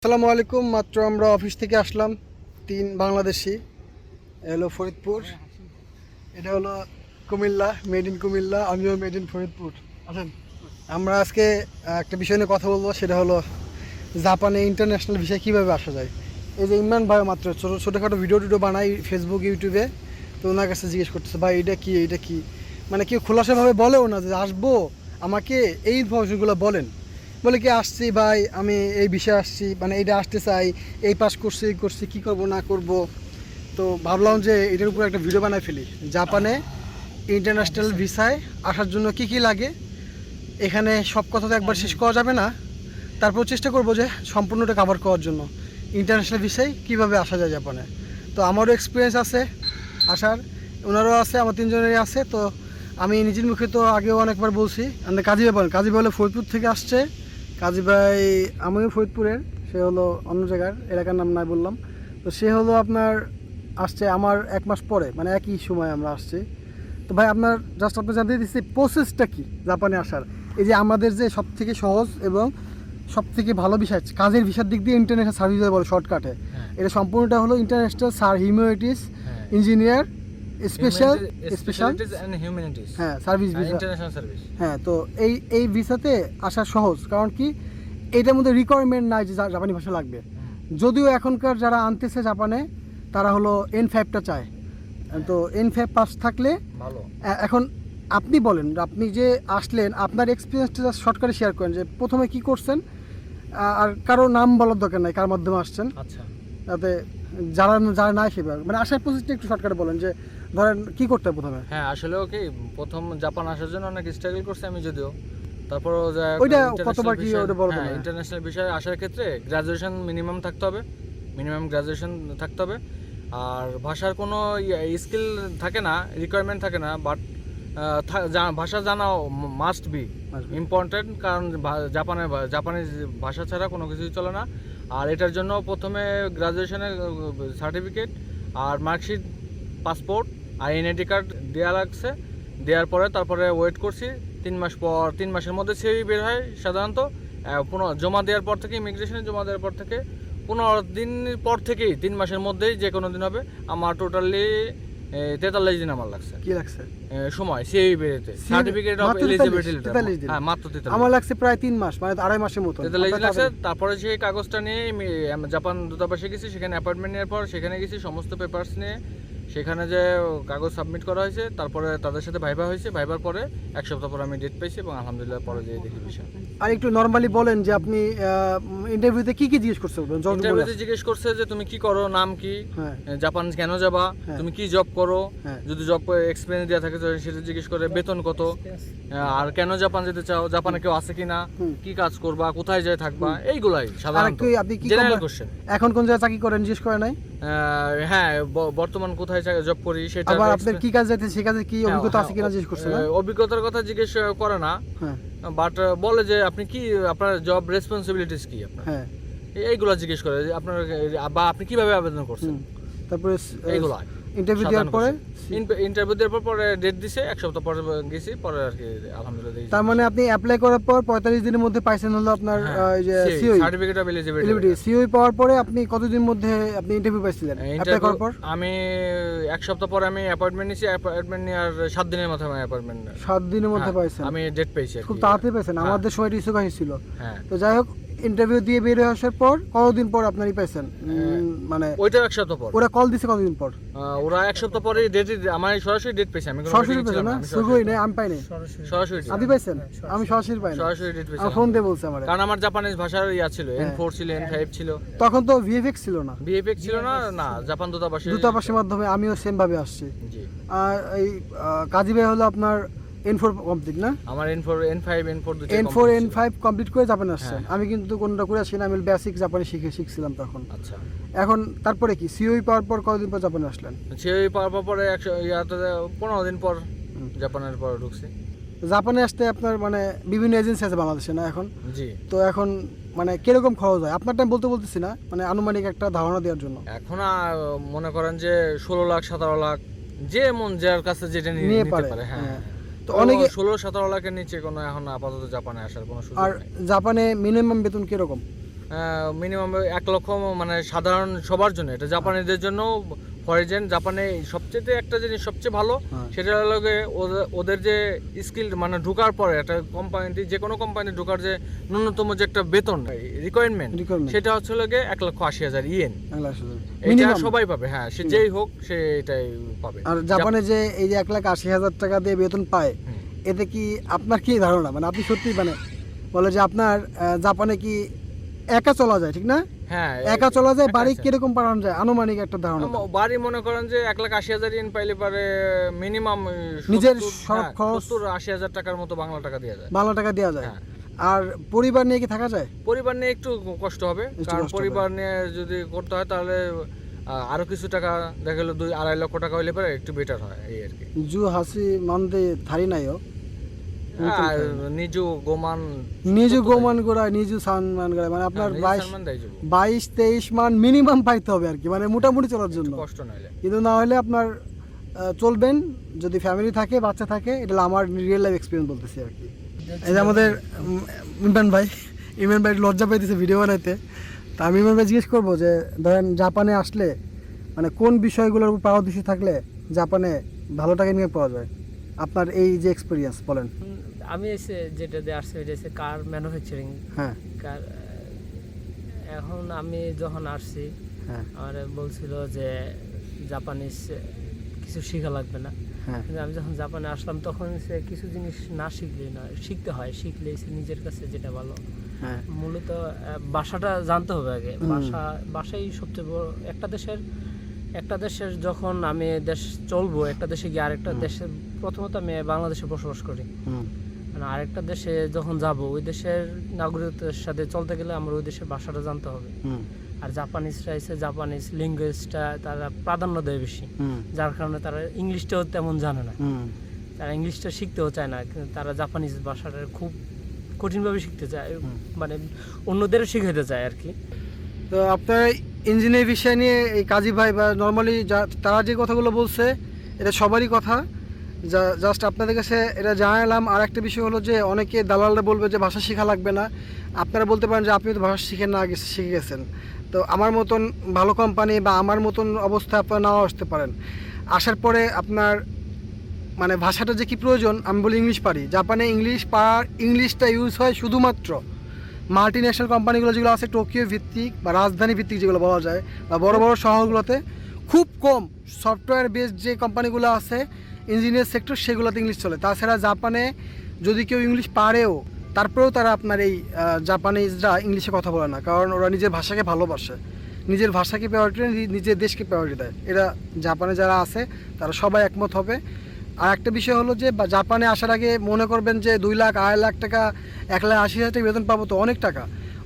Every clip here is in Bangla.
আসসালামু আলাইকুম, মাত্র আমরা অফিস থেকে আসলাম, তিন বাংলাদেশি। হলো ফরিদপুর। এটা হলো কুমিল্লা মেড ইন কুমিল্লা, আমিও মেড ইন ফরিদপুর। আসেন, আমরা আজকে একটা বিষয় নিয়ে কথা বলব, সেটা হলো জাপানে ইন্টারন্যাশনাল বিষয়ে কীভাবে আসা যায়। এই যে ইমরান ভাই মাত্র ছোটো, ছোটোখাটো ভিডিও টিডিও বানাই ফেসবুক ইউটিউবে তো ওনার কাছে জিজ্ঞেস করতেছে, ভাই, এটা কী এটা কী? মানে কেউ খোলাসাভাবে বলেও না যে, আসব, আমাকে এই ইনফরমেশনগুলো বলেন। বলে কি, আসছি ভাই, আমি এই বিষয়ে আসছি মানে এইটা আসতে চাই, এই পাস করছি, এই করছি, কী করব, না করব? তো ভাবলাম যে এটার উপর একটা ভিডিও বানাই ফেলি। জাপানে ইন্টারন্যাশনাল ভিসায় আসার জন্য কি কি লাগে? এখানে সব কথা তো একবার শেষ করা যাবে না। তারপর চেষ্টা করব যে সম্পূর্ণটা কভার করার জন্য। ইন্টারন্যাশনাল ভিসায় কীভাবে আসা যায় জাপানে? তো আমারও এক্সপিরিয়েন্স আছে আসার, ওনারও আছে, আমার তিনজনেরই আছে। তো আমি নিজের মুখে তো আগেও অনেকবার বলছি কাজী বলেন কাজী হলো ফরিদপুর থেকে আসছে। কাজী ভাই আমিও ফরিদপুরের সে হলো অন্য জায়গার এলাকার নাম নাই বললাম। তো সে হলো আপনার আসছে আমার এক মাস পরে মানে একই সময় আমরা আসছি। তো ভাই আপনার জাস্ট আপনি জানতে দিচ্ছি প্রসেসটা কি জাপানে আসার? এই যে আমাদের যে সব থেকে সহজ এবং সব থেকে ভালো বিষয় কাজের ভিসার দিক দিয়ে ইন্টারন্যাশনাল সার্ভিস বলে শর্টকাটে এটা সম্পূর্ণটা হলো international sir humanities engineer special special হ্যাঁ সার্ভিস ভিসা. হ্যাঁ তো এই এই ভিসাতে আসা সহজ। কারণ কি? এটার মধ্যে রিকোয়ারমেন্ট নাই যে জাপানি ভাষা লাগবে। যদিও এখনকার যারা আনতেছে জাপানে তারা হলো এন ফাইভটা চায়। তো এন ফাইভ পাস থাকলে ভালো। এখন আপনি বলেন আপনি যে আসলেন আপনার এক্সপিরিয়েন্সটা শর্টকাটে শেয়ার করেন যে প্রথমে কি করছেন আর কারও নাম বলার দরকার নাই কার মাধ্যমে আসছেন। আচ্ছা। যাতে যারা যারা নাই সেভাবে মানে আসার প্রসেসটা একটু শর্টকাটে বলেন যে ধরেন কি করতে হবে প্রথমে? হ্যাঁ আসলেও কি প্রথম জাপান আসার জন্য অনেক স্ট্রাগল করছে আমি যদিও। তারপর ওইটা কতবার কি ওটা না? ইন্টারন্যাশনাল বিষয়ে আসার ক্ষেত্রে গ্রাজুয়েশন মিনিমাম থাকতে হবে। মিনিমাম গ্রাজুয়েশন থাকতে হবে। আর ভাষার কোনো স্কিল থাকে না রিকোয়ারমেন্ট থাকে না বাট ভাষা জানা মাস্ট বি ইম্পর্টেন্ট কারণ জাপানে জাপানি ভাষা ছাড়া কোনো কিছুই চলে না। আর এটার জন্য প্রথমে গ্রাজুয়েশনের সার্টিফিকেট আর মার্কশিট পাসপোর্ট আর এনআইডি কার্ড দেওয়া লাগছে। দেওয়ার পরে তারপরে ওয়েট করছি। তিন মাস পর তিন মাসের মধ্যে সিবি বের হয় সাধারণত। পুনঃ জমা দেওয়ার পর থেকে ইমিগ্রেশনে জমা দেওয়ার পর থেকে পনেরো দিন পর থেকেই তিন মাসের মধ্যেই যে কোনো দিন হবে আমার টোটালি তেতাল্লিশ দিন আমার লাগছে। কি লাগছে? সময় সিবি বেরোতে। সার্টিফিকেট অফ এলিজিবিলিটি 43 হ্যাঁ মাত্র তেতাল্লিশ। আমার লাগছে প্রায় তিন মাস মানে আড়াই মাসের মতো তেতাল্লিশ দিন লাগছে। তারপরে সেই কাগজটা নিয়ে জাপান দূতাবাসে গেছি সেখানে অ্যাপয়েন্টমেন্ট নেওয়ার পর সেখানে গেছি সমস্ত পেপারস নিয়ে সেখানে যে কাগজ সাবমিট করা হয়েছে তারপরে তাদের সাথে ভাইবা হয়েছে ভাইবার পরে এক সপ্তাহ পর আমি ডেট পেয়েছি এবং আলহামদুলিল্লাহ পরে যেয়ে দেখি বিষয় আর একটু নর্মালি বলেন যে আপনি ইন্টারভিউতে কি কি জিজ্ঞেস বলবেন ইন্টারভিউতে জিজ্ঞেস করছে যে তুমি কি করো নাম কি হ্যাঁ। জাপান কেন যাবা হ্যাঁ। তুমি কি জব করো হ্যাঁ। যদি জব এক্সপিরিয়েন্স দেওয়া থাকে সেটা জিজ্ঞেস করে বেতন কত আর কেন জাপান যেতে চাও জাপানে কেউ আছে কিনা কি কাজ করবা কোথায় যায় থাকবা এইগুলাই সাধারণত। আপনি কি এখন কোন জায়গায় চাকরি করেন জিজ্ঞেস করে নাই? হ্যাঁ বর্তমান কোথায় জব করি সেটা আবার আপনার কি কাজ যাইতে সে কাজে কি হ্যাঁ, অভিজ্ঞতা আছে হ্যাঁ, কিনা জিজ্ঞেস করছে অভিজ্ঞতার কথা জিজ্ঞেস করে না। হ্যাঁ। বাট বলে যে আপনি কি আপনার জব রেসপন্সিবিলিটিস কি আপনার? হ্যাঁ। এই- এইগুলো জিজ্ঞেস করে আপনার বা আপনি কীভাবে আবেদন করছেন। তারপরে এইগুলো ইন্টারভিউ দেওয়ার পরে? ইন্টারভিউ দেওয়ার পর পরে ডেট দিছে এক সপ্তাহ পরে গেছি পরে আর কি আলহামদুলিল্লাহ তার মানে আপনি অ্যাপ্লাই করার পর পঁয়তাল্লিশ দিনের মধ্যে পাইছেন হলো আপনার হ্যাঁ, এই যে COE certificate of eligibility COE পাওয়ার পরে আপনি কতদিন মধ্যে আপনি ইন্টারভিউ পাইছিলেন? অ্যাপ্লাই করার পর? আমি এক সপ্তাহ পরে আমি অ্যাপয়েন্টমেন্ট নিয়েছি অ্যাপয়েন্টমেন্ট নেওয়ার সাত দিনের মাথায় আমি অ্যাপয়েন্টমেন্ট সাত দিনের মধ্যে পাইছেন। আমি ডেট পেয়েছি খুব তাড়াতাড়ি পাইছেন হ্যাঁ। আমাদের সময় রিসুক ছিল। হ্যাঁ। তো যাই হোক ইন্টারভিউ দিয়ে বের হয়ে আসার পর কতদিন পর আপনারই পাইছেন? হ্যাঁ। মানে ওইটাও এক সপ্তাহ পর। ওরা কল দিছে কতদিন পর? আহ, ওরা এক সপ্তাহ পরে ডেট আমার সরাসরি ডেট পেয়েছি আমি সরাসরি ছিলাম না আমি সুগই নেই আমি পাইনি সরাসরি আপনি পাইছেন? আমি সরাসরি পাইনি সরাসরি ডেট পেয়েছি ফোন দিয়ে বলছে আমার। কারণ আমার জাপানিজ ভাষার ইয়া ছিল এন হ্যাঁ। ফোর ছিল এন ফাইভ ছিল। তখন তো ভিএফএক্স ছিল না। বিএফএক্স ছিল না না জাপান দূতাবাসে দূতাবাসের মাধ্যমে আমিও সেম ভাবে আসছি। জি। আর এই আহ, কাজী ভাই হলো আপনার এন ফোর কমপ্লিট না? আমার N four N five N four N four N five complete করে জাপানে আসছেন। হ্যাঁ। আমি কিন্তু কোনটা করে আমি বেসিক জাপানি শিখে শিখছিলাম তখন। আচ্ছা। এখন তারপরে কি? সিওই পাওয়ার পর কতদিন পর জাপানে আসলেন? সেই পাওয়ার পরে একশো পনেরো দিন পর জাপানের পর ঢুকছি। জাপানে আসতে আপনার মানে বিভিন্ন এজেন্সি আছে বাংলাদেশে না এখন? জি। তো এখন মানে কীরকম খরচ হয়? আপনার টাইম বলতে বলতেছি না মানে আনুমানিক একটা ধারণা দেওয়ার জন্য। এখন মনে করেন যে ষোলো লাখ সতেরো লাখ যে মন যার কাছে যেটা নিয়ে পারে হ্যাঁ। হ্যাঁ। তো অনেকে- ষোলো সতেরো লাখের নিচে কোনো এখন আপাতত জাপানে আসার কোনো সুযোগ আর জাপানে মিনিমাম বেতন কীরকম? মিনিমাম এক লক্ষ মানে সাধারণ সবার জন্য। এটা জাপানিদের জন্য ফরেজেন জাপানে সবচেয়ে একটা জিনিস সবচেয়ে ভালো হ্যাঁ। সেটা হলো ওদের- যে স্কিল মানে ঢোকার পরে একটা কোম্পানিতে যে কোনো কোম্পানি ঢোকার যে ন্যূনতম যে একটা বেতন রিকোয়ারমেন্ট সেটা হচ্ছে হলো এক লক্ষ আশি হাজার ইয়েন। এটা সবাই পাবে হ্যাঁ সে যেই হোক সে এটাই পাবে। আর জাপানে যে এই যে এক লাখ আশি হাজার টাকা দিয়ে বেতন পায় এতে কি আপনার কি ধারণা? মানে আপনি সত্যি মানে বলে যে আপনার জাপানে কি একা চলা যায় ঠিক না? হ্যাঁ একা চলা যায় বাড়ি। কীরকম পাঠানো যায়? আনুমানিক একটা ধারণা বাড়ি মনে করেন যে এক লাখ আশি হাজার ইয়েন পাইলে পারে মিনিমাম নিজের সব খরচ- আশি হাজার টাকার মতো বাংলা টাকা দেওয়া যায়। বাংলা টাকা দেওয়া যায়। হ্যাঁ। আর পরিবার নিয়ে কি থাকা যায়? পরিবার নিয়ে একটু কষ্ট হবে। কারণ পরিবার নিয়ে যদি করতে হয় তাহলে আরও কিছু টাকা দেখা গেলো দুই আড়াই লক্ষ টাকা হইলে পরে একটু বেটার হয় এই আর কি। জু হাসি মানদে থারি নাইও নিজু গোমান নিজু গোমান গোড়া নিজু সানমান গোড়া মানে আপনার বাইশ। বাইশ তেইশ মান মিনিমাম পাইতে হবে আর কি মানে মোটামুটি চলার জন্য। কষ্ট নইলে। কিন্তু না হলে আপনার চলবেন যদি ফ্যামিলি থাকে বাচ্চা থাকে এটা আমার রিয়েল লাইফ এক্সপিরিয়েন্স বলতেছি আর কি। এই যে আমাদের ইমরান ভাই ইমরান ভাই লজ্জা পাইতেছে ভিডিও বানাইতে। তা আমি ইমরান ভাই জিজ্ঞেস করব যে ধরেন জাপানে আসলে মানে কোন বিষয়গুলোর উপর পারদর্শী থাকলে জাপানে ভালো টাকা নিয়ে পাওয়া যায়? আপনার এই যে এক্সপিরিয়েন্স বলেন। আমি এসে যেটা দিয়ে আসছি ওইটা হচ্ছে কার ম্যানুফ্যাকচারিং হ্যাঁ। কার এখন আমি যখন আসছি হ্যাঁ। আমার বলছিল যে জাপানিজ কিছু শেখা লাগবে না। হ্যাঁ। কিন্তু আমি যখন জাপানে আসলাম তখন সে কিছু জিনিস না শিখলেই নয় শিখতে হয়। শিখলেই সে নিজের কাছে যেটা ভালো। হ্যাঁ। মূলত ভাষাটা জানতে হবে আগে। ভাষা ভাষাই সবচেয়ে বড়। একটা দেশের একটা দেশের যখন আমি দেশ চলবো একটা দেশে গিয়ে আরেকটা দেশে প্রথমত আমি বাংলাদেশে বসবাস করি। মানে আরেকটা দেশে যখন যাব ওই দেশের নাগরিকদের সাথে চলতে গেলে আমার ওই দেশের ভাষাটা জানতে হবে। আর জাপানিজরা এসে জাপানিজ ল্যাঙ্গুয়েজটা তারা প্রাধান্য দেয় বেশি। যার কারণে তারা ইংলিশটাও তেমন জানে না। তারা ইংলিশটা শিখতেও চায় না কিন্তু তারা জাপানিজ ভাষাটা খুব কঠিনভাবে শিখতে চায়। মানে অন্যদেরও শিখাইতে চায় আর কি। তো আপনার ইঞ্জিনিয়ার বিষয় নিয়ে এই কাজী ভাই বা নর্মালি যা তারা যে কথাগুলো বলছে এটা সবারই কথা। যা জাস্ট আপনাদের কাছে এটা জানালাম। আর একটা বিষয় হলো যে অনেকে দালালরা বলবে যে ভাষা শেখা লাগবে না। আপনারা বলতে পারেন যে আপনি তো ভাষা শিখেন না আগে শিখে গেছেন। তো আমার মতন ভালো কোম্পানি বা আমার মতন অবস্থা আপনারা নাও আসতে পারেন। আসার পরে আপনার মানে ভাষাটা যে কি প্রয়োজন, আমি বলি ইংলিশ পারি। জাপানে ইংলিশ পার ইংলিশটা ইউজ হয় শুধুমাত্র মাল্টি ন্যাশনাল কোম্পানিগুলো যেগুলো আছে টোকিও ভিত্তিক বা রাজধানী ভিত্তিক যেগুলো বলা যায়, বা বড় বড় শহরগুলোতে খুব কম সফটওয়্যার বেসড যে কোম্পানিগুলো আছে ইঞ্জিনিয়ার সেক্টর সেগুলোতে ইংলিশ চলে। তাছাড়া জাপানে যদি কেউ ইংলিশ পারেও তারপরেও তারা আপনার এই জাপানিজরা ইংলিশে কথা বলে না, কারণ ওরা নিজের ভাষাকে ভালোবাসে। নিজের ভাষাকে প্রায়োরিটি নিজের দেশকে প্রায়োরিটি দেয়। এরা জাপানে যারা আছে, তারা সবাই একমত হবে। আর একটা বিষয় হলো যে জাপানে আসার আগে মনে করবেন যে, দুই লাখ, আড়াই লাখ টাকা, এক লাখ আশি হাজার টাকা বেতন পাবো তো অনেক টাকা।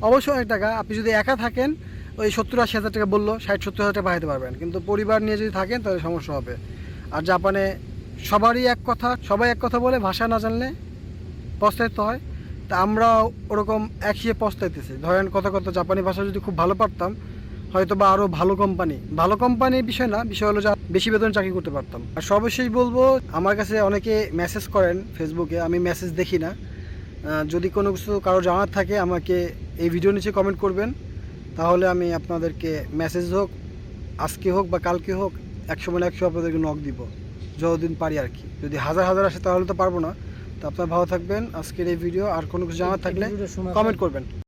অবশ্যই অনেক টাকা, আপনি যদি একা থাকেন, ওই সত্তর আশি হাজার টাকা বলল, ষাট, সত্তর হাজার টাকা পাঠাতে পারবেন। কিন্তু পরিবার নিয়ে যদি থাকেন, তাহলে সমস্যা হবে। আর জাপানে সবারই এক কথা, সবাই এক কথা বলে, ভাষা না জানলে পস্তাইতে হয়। তা আমরা ওরকম এক হিসেবে পস্তাইতেছি। ধরেন কথা কথা জাপানি ভাষা যদি খুব ভালো পারতাম হয়তো বা আরও ভালো কোম্পানি ভালো কোম্পানির বিষয় না, বিষয় হলো যে বেশি বেতন চাকরি করতে পারতাম। আর সর্বশেষ বলব, আমার কাছে অনেকে মেসেজ করেন ফেসবুকে আমি মেসেজ দেখি না। যদি কোনো কিছু কারও জানার থাকে, আমাকে এই ভিডিও নিচে কমেন্ট করবেন। তাহলে আমি আপনাদেরকে মেসেজ হোক, আজকে হোক বা কালকে হোক একশো মানে একশো আপনাদেরকে নক দিব। যতদিন পারি আর কি। যদি হাজার হাজার আসে, তাহলে তো পারব না। তো আপনারা ভালো থাকবেন। আজকের এই ভিডিও আর কোনো কিছু জানার থাকলে কমেন্ট করবেন।